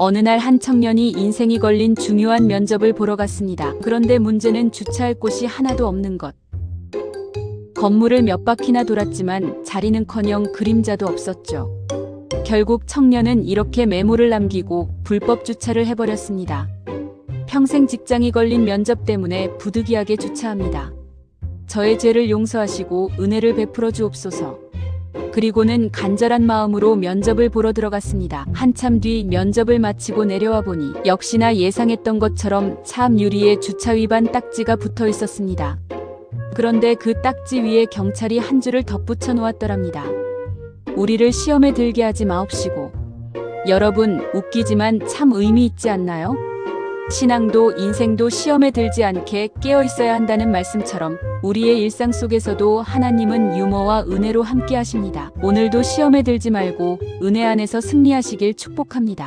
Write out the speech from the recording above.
어느 날 한 청년이 인생이 걸린 중요한 면접을 보러 갔습니다. 그런데 문제는 주차할 곳이 하나도 없는 것. 건물을 몇 바퀴나 돌았지만 자리는커녕 그림자도 없었죠. 결국 청년은 이렇게 메모를 남기고 불법 주차를 해버렸습니다. 평생 직장이 걸린 면접 때문에 부득이하게 주차합니다. 저의 죄를 용서하시고 은혜를 베풀어 주옵소서. 그리고는 간절한 마음으로 면접을 보러 들어갔습니다. 한참 뒤 면접을 마치고 내려와 보니 역시나 예상했던 것처럼 차앞 유리에 주차 위반 딱지가 붙어 있었습니다. 그런데 그 딱지 위에 경찰이 한 줄을 덧붙여 놓았더랍니다. 우리를 시험에 들게 하지 마옵시고. 여러분, 웃기지만 참 의미 있지 않나요? 신앙도 인생도 시험에 들지 않게 깨어 있어야 한다는 말씀처럼 우리의 일상 속에서도 하나님은 유머와 은혜로 함께 하십니다. 오늘도 시험에 들지 말고 은혜 안에서 승리하시길 축복합니다.